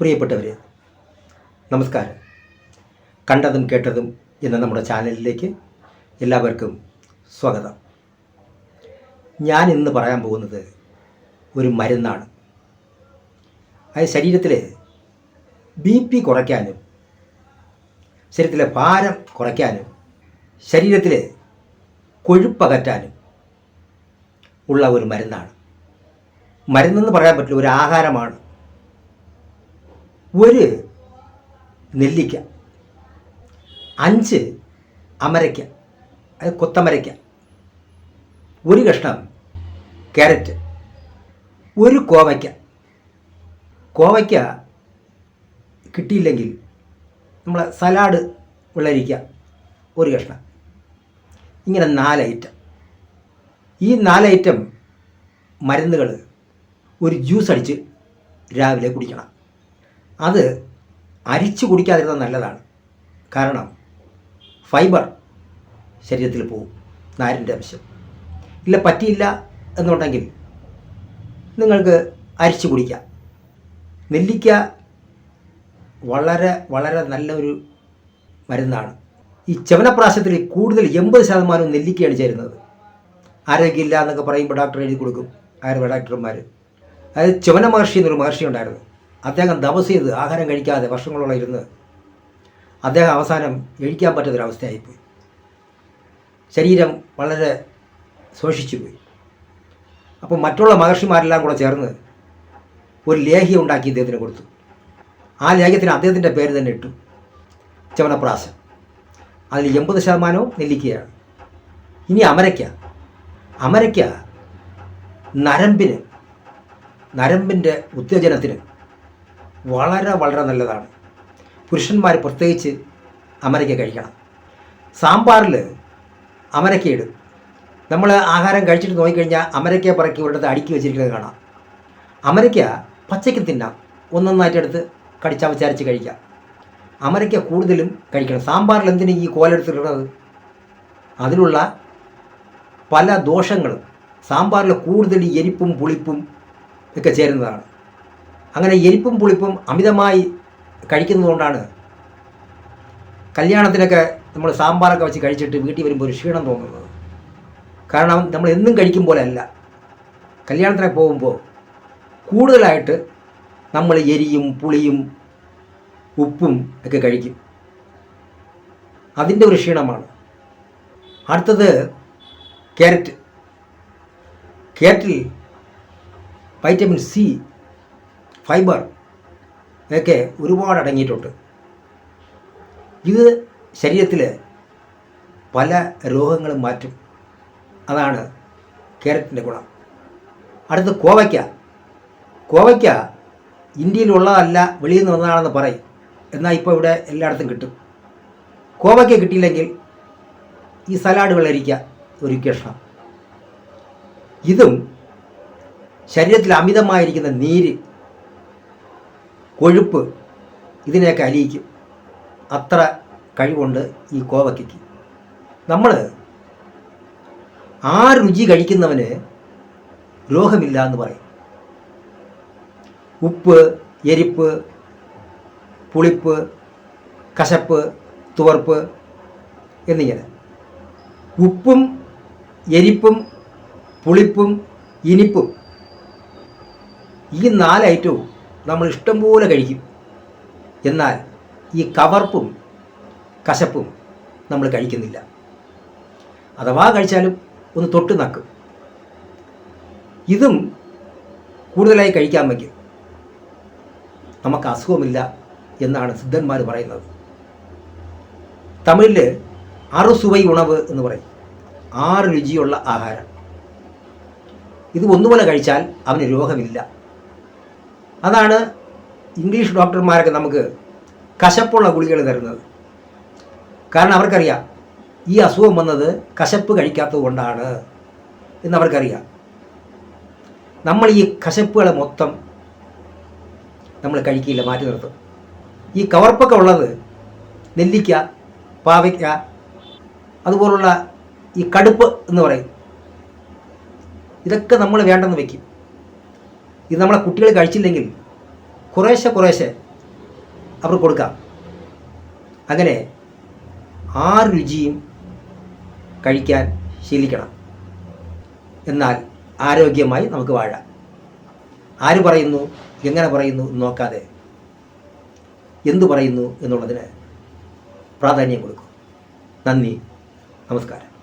പ്രിയപ്പെട്ടവരെ നമസ്കാരം. കണ്ടതും കേട്ടതും എന്ന നമ്മുടെ ചാനലിലേക്ക് എല്ലാവർക്കും സ്വാഗതം. ഞാൻ ഇന്ന് പറയാൻ പോകുന്നത് ഒരു മരുന്നാണ്. അത് ശരീരത്തിലെ ബി പി കുറയ്ക്കാനും ശരീരത്തിലെ ഭാരം കുറയ്ക്കാനും ശരീരത്തിലെ കൊഴുപ്പകറ്റാനും ഉള്ള ഒരു മരുന്നാണ്. മരുന്നെന്ന് പറയാൻ പറ്റില്ല ഒരു ആഹാരമാണ്. ഒരു നെല്ലിക്ക അഞ്ച് അമരയ്ക്ക അത് കൊത്തമരയ്ക്ക ഒരു കഷ്ണം ക്യാരറ്റ് ഒരു കോവയ്ക്ക. കോവയ്ക്ക കിട്ടിയില്ലെങ്കിൽ നമ്മൾ സലാഡ് വെള്ളരിക്ക ഒരു കഷ്ണം. ഇങ്ങനെ നാല് ഐറ്റം. ഈ നാല് ഐറ്റം മരുന്നുകൾ ഒരു ജ്യൂസ് അടിച്ച് രാവിലെ കുടിക്കണം. അത് അരിച്ച് കുടിക്കാതിരുന്നത് നല്ലതാണ്. കാരണം ഫൈബർ ശരീരത്തിൽ പോകും നാരിന്റെ അംശം. ഇല്ല പറ്റിയില്ല എന്നുണ്ടെങ്കിൽ നിങ്ങൾക്ക് അരിച്ച് കുടിക്കാം. നെല്ലിക്ക വളരെ വളരെ നല്ലൊരു മരുന്നാണ്. ഈ ചവനപ്രാശത്തിൽ കൂടുതൽ എൺപത് ശതമാനവും നെല്ലിക്കയാണ് ചേരുന്നത്. ആരോഗ്യമില്ല എന്നൊക്കെ പറയുമ്പോൾ ഡോക്ടർ എഴുതി കൊടുക്കും. ആയുർവേദ ഡോക്ടർമാർ അതായത് ചുവന മഹർഷി എന്നൊരു മഹർഷി ഉണ്ടായിരുന്നു. അദ്ദേഹം തപസ് ചെയ്ത് ആഹാരം കഴിക്കാതെ വർഷങ്ങളോളം ഇരുന്ന് അദ്ദേഹം അവസാനം എഴിക്കാൻ പറ്റാത്തൊരവസ്ഥയായിപ്പോയി. ശരീരം വളരെ ശോഷിച്ചു പോയി അപ്പോൾ മറ്റുള്ള മഹർഷിമാരെല്ലാം കൂടെ ചേർന്ന് ഒരു ലേഹ്യം ഉണ്ടാക്കി ഇദ്ദേഹത്തിന് കൊടുത്തു. ആ ലേഹ്യത്തിന് അദ്ദേഹത്തിന്റെ പേര് തന്നെ ഇട്ടു. ചവനപ്രാശം. അതിൽ എൺപത് ശതമാനവും നെല്ലിക്കയാണ്. ഇനി അമരയ്ക്ക. അമരയ്ക്ക നരമ്പിന് നരമ്പിന്റെ ഉത്തേജനത്തിന് വളരെ വളരെ നല്ലതാണ്. പുരുഷന്മാർ പ്രത്യേകിച്ച് അമരയ്ക്ക കഴിക്കണം. സാമ്പാറിൽ അമരക്കയിടും. നമ്മൾ ആഹാരം കഴിച്ചിട്ട് നോക്കിക്കഴിഞ്ഞാൽ അമരയ്ക്ക പറക്കി ഒരിടത്ത് അടുക്കി വെച്ചിരിക്കുന്നത് കാണാം. അമരയ്ക്ക പച്ചയ്ക്ക് തിന്നാം. ഒന്നൊന്നായിട്ട് എടുത്ത് കടിച്ചവച്ചരച്ച് കഴിക്കാം. അമരയ്ക്ക കൂടുതലും കഴിക്കണം. സാമ്പാറിൽ എന്തിനു ഈ കോലെടുത്തിടുന്നത്? അതിലുള്ള പല ദോഷങ്ങളും സാമ്പാറിൽ കൂടുതൽ എരിപ്പും പുളിപ്പും ഒക്കെ ചേരുന്നതാണ്. അങ്ങനെ എരിപ്പും പുളിപ്പും അമിതമായി കഴിക്കുന്നതുകൊണ്ടാണ് കല്യാണത്തിനൊക്കെ നമ്മൾ സാമ്പാറൊക്കെ വെച്ച് കഴിച്ചിട്ട് വീട്ടിൽ വരുമ്പോൾ ഒരു ക്ഷീണം തോന്നുന്നത്. കാരണം നമ്മൾ എന്നും കഴിക്കും പോലെ അല്ല കല്യാണത്തിനൊക്കെ പോകുമ്പോൾ കൂടുതലായിട്ട് നമ്മൾ എരിയും പുളിയും ഉപ്പും ഒക്കെ കഴിക്കും. അതിന്റെ ഒരു ക്ഷീണമാണ്. അടുത്തത് ക്യാരറ്റ്. ക്യാരറ്റിൽ വൈറ്റമിൻ സി ഫൈബർ ഒക്കെ ഒരുപാട് അടങ്ങിയിട്ടുണ്ട് ഇത് ശരീരത്തിൽ പല രോഗങ്ങളും മാറ്റും. അതാണ് കേരറ്റിന്റെ ഗുണം. അടുത്ത് കോവയ്ക്ക. കോവയ്ക്ക ഇന്ത്യയിലുള്ളതല്ല വെളിയിൽ നിന്ന് വന്നതാണെന്ന് പറയും. എന്നാൽ ഇപ്പോൾ ഇവിടെ എല്ലായിടത്തും കിട്ടും. കോവയ്ക്ക കിട്ടിയില്ലെങ്കിൽ ഈ സലാഡ് വെള്ളരിക്ക ഒരു കഷ്ണം. ഇതും ശരീരത്തിൽ അമിതമായിരിക്കുന്ന നീര് കൊഴുപ്പ് ഇതിനെയൊക്കെ അലിയിക്കും. അത്ര കഴിവുണ്ട് ഈ കോവയ്ക്ക് നമ്മൾ ആ രുചി കഴിക്കുന്നവന് രോഗമില്ല എന്ന് പറയും. ഉപ്പ് എരിപ്പ് പുളിപ്പ് കശപ്പ് തുവർപ്പ് എന്നിങ്ങനെ. ഉപ്പും എരിപ്പും പുളിപ്പും ഇനിപ്പും. ഈ നാല് ഐറ്റവും നമ്മൾ ഇഷ്ടം പോലെ കഴിക്കും. എന്നാൽ ഈ കവർപ്പും കശപ്പും നമ്മൾ കഴിക്കുന്നില്ല. അഥവാ കഴിച്ചാലും ഒന്ന് തൊട്ട് നക്കും. ഇതും കൂടുതലായി കഴിക്കാൻ വയ്ക്കും നമുക്ക് അസുഖമില്ല എന്നാണ് സിദ്ധന്മാർ പറയുന്നത്. തമിഴിൽ ആറു സുവൈ ഉണവ് എന്ന് പറയും. ആറ് രുചിയുള്ള ആഹാരം. ഇത് ഒന്നുപോലെ കഴിച്ചാൽ അവന് രോഗമില്ല. അതാണ് ഇംഗ്ലീഷ് ഡോക്ടർമാരൊക്കെ നമുക്ക് കശപ്പുള്ള ഗുളികൾ തരുന്നത്. കാരണം അവർക്കറിയാം ഈ അസുഖം വന്നത് കശപ്പ് കഴിക്കാത്തത് കൊണ്ടാണ് എന്നവർക്കറിയാം. നമ്മൾ ഈ കശപ്പുകളെ മൊത്തം നമ്മൾ കഴിക്കില്ല മാറ്റി നിർത്തും. ഈ കവർപ്പൊക്കെ ഉള്ളത് നെല്ലിക്ക പാവയ്ക്ക അതുപോലുള്ള ഈ കടുപ്പ് എന്ന് പറയും. ഇതൊക്കെ നമ്മൾ വേണ്ടെന്ന് വെക്കും. ഇത് നമ്മളെ കുട്ടികൾ കഴിച്ചില്ലെങ്കിൽ കുറേശ്ശെ കുറേശ്ശെ അവർക്ക് കൊടുക്കാം. അങ്ങനെ ആ രുചിയും കഴിക്കാൻ ശീലിക്കണം. എന്നാൽ ആരോഗ്യമായി നമുക്ക് വാഴാം. ആര് പറയുന്നു? എങ്ങനെ പറയുന്നു നോക്കാതെ എന്തു പറയുന്നു എന്നുള്ളതിന് പ്രാധാന്യം കൊടുക്കും. നന്ദി. നമസ്കാരം.